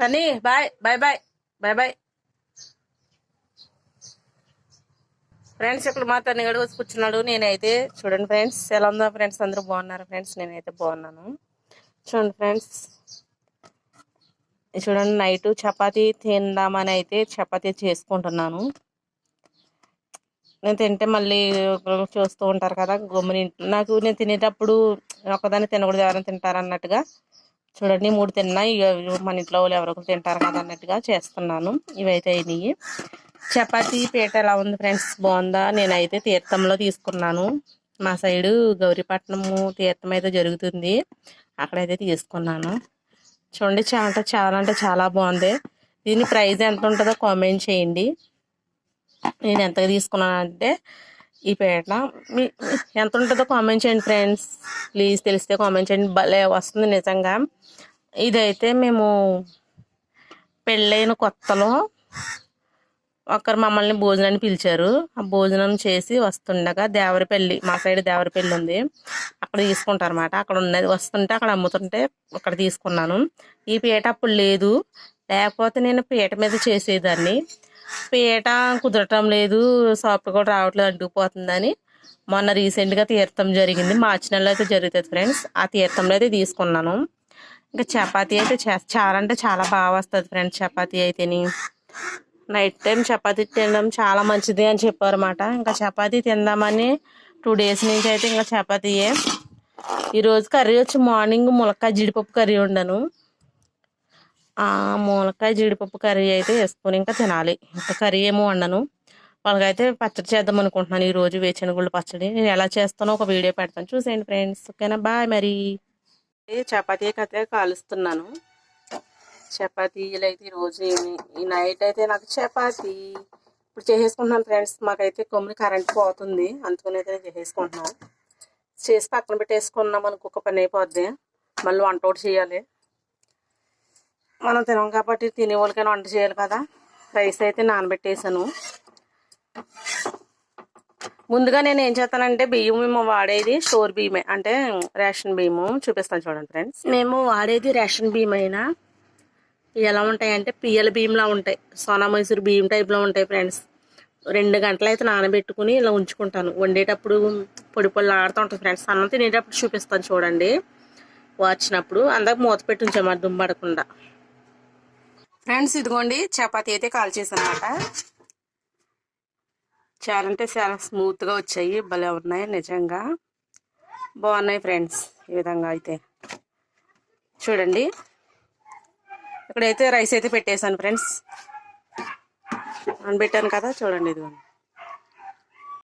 కానీ bye bye bye bye bye friends ఇక్కడ మా తన్ని గడు వచ్చి కూర్చున్నాడు. నేనైతే చూడండి ఫ్రెండ్స్ ఎలా ఉందో ఫ్రెండ్స్ అందరూ బాగున్నారు ఫ్రెండ్స్ నేనైతే బాగున్నాను. చూడండి ఫ్రెండ్స్ చూడండి నైట్ చపాతీ తిందామని అయితే చపాతీ చేసుకుంటున్నాను. నేను తింటే మళ్ళీ చూస్తూ ఉంటారు కదా గమ్ముని నాకు నేను తినేటప్పుడు ఒకదాన్ని తినకూడదు ఎవరైనా తింటారు అన్నట్టుగా. చూడండి మూడు తిన్నా. ఇక మన ఇంట్లో వాళ్ళు ఎవరొకరు తింటారు కదా అన్నట్టుగా చేస్తున్నాను. ఇవైతే అయినాయి. చపాతి పీట ఎలా ఉంది ఫ్రెండ్స్? బాగుందా? నేనైతే తీర్థంలో తీసుకున్నాను. మా సైడు గౌరీపట్నము తీర్థం అయితే జరుగుతుంది. అక్కడైతే తీసుకున్నాను. చూడండి చాలా అంటే చాలా అంటే చాలా బాగుంది. దీని ప్రైస్ ఎంత ఉంటుందో కామెంట్ చేయండి. నేను ఎంతగా తీసుకున్నాను అంటే ఈ పేట మీ ఎంత ఉంటుందో కామెంట్ చేయండి ఫ్రెండ్స్ ప్లీజ్ తెలిస్తే కామెంట్ చేయండి. భలే వస్తుంది నిజంగా. ఇదైతే మేము పెళ్ళైన కొత్తలో ఒకరు మమ్మల్ని భోజనాన్ని పిలిచారు. ఆ భోజనం చేసి వస్తుండగా దేవరపల్లి మా సైడ్ దేవరపల్లి ఉంది. అక్కడ తీసుకుంటారనమాట అక్కడ ఉన్నది. వస్తుంటే అక్కడ అమ్ముతుంటే అక్కడ తీసుకున్నాను. ఈ పీట అప్పుడు లేదు. లేకపోతే నేను పీట మీద చేసేదాన్ని. పీట కుదరటం లేదు సాఫ్ట్ కూడా రావట్లేదు అడ్డుకుపోతుందని మొన్న రీసెంట్గా తీర్థం జరిగింది. మార్చి నెలలో అయితే జరుగుతుంది ఫ్రెండ్స్ ఆ తీర్థంలో అయితే తీసుకున్నాను. ఇంకా చపాతీ అయితే చే- చాలా అంటే చాలా బాగా వస్తుంది ఫ్రెండ్స్ చపాతీ అయితేని. నైట్ టైం చపాతీ తినడం చాలా మంచిది అని చెప్పారన్నమాట. ఇంకా చపాతీ తిందామని టూ డేస్ నుంచి అయితే ఇంకా చపాతీయే. ఈరోజు కర్రీ వచ్చి మార్నింగ్ ములక్కాయ జీడిపప్పు కర్రీ ఉండను ఆ జీడిపప్పు కర్రీ అయితే వేసుకొని ఇంకా తినాలి. ఇంకా కర్రీ ఏమో వండను. వాళ్ళకైతే పచ్చడి చేద్దాం అనుకుంటున్నాను. ఈ రోజు వేచనగుళ్ళు పచ్చడి. నేను ఎలా చేస్తానో ఒక వీడియో పెడతాను. చూసేయండి ఫ్రెండ్స్. ఓకేనా? బాయ్ మరి. చపాతీ అయితే కాలుస్తున్నాను. చపాతీలు అయితే ఈరోజు ఈ- ఈ నైట్ అయితే నాకు చపాతీ. ఇప్పుడు చేసేసుకుంటున్నాను ఫ్రెండ్స్. మాకైతే కొమ్మిది కరెంట్ పోతుంది. అందుకని అయితే నేను చేసేసుకుంటున్నాను. చేసి పక్కన పెట్టేసుకున్నాం అనుకో ఒక పని అయిపోద్ది. మళ్ళీ వంట ఒకటి చేయాలి. మనం తినం కాబట్టి తినే వాళ్ళకైనా వంట చేయాలి కదా. రైస్ అయితే నానబెట్టేసాను ముందుగా నేను ఏం చేస్తానంటే బియ్యం మేము వాడేది స్టోర్ బియ్యమే అంటే రేషన్ బియ్యము చూపిస్తాను చూడండి ఫ్రెండ్స్. మేము వాడేది రేషన్ బియ్యం అయినా ఎలా ఉంటాయి అంటే పియ్యల బియ్యంలా ఉంటాయి సోనా మైసూర్ బియ్యం టైప్లో ఉంటాయి ఫ్రెండ్స్. రెండు గంటలు అయితే నానబెట్టుకుని ఇలా ఉంచుకుంటాను. వండేటప్పుడు పొడి పొడి ఆడుతూ ఉంటుంది ఫ్రెండ్స్. అన్నం తినేటప్పుడు చూపిస్తాను చూడండి. వార్చినప్పుడు అందాక మూత పెట్టి ఉంచాము దుమ్మడకుండా ఫ్రెండ్స్ ఇదిగోండి చపాతి అయితే కాల్చేశానమాట చాలా అంటే చాలా స్మూత్గా వచ్చాయి భలే ఉన్నాయి నిజంగా. బాగున్నాయి ఫ్రెండ్స్ ఈ విధంగా అయితే. చూడండి. ఇక్కడైతే రైస్ అయితే పెట్టేశాను ఫ్రెండ్స్. అని పెట్టాను కదా చూడండి ఇదిగోండి.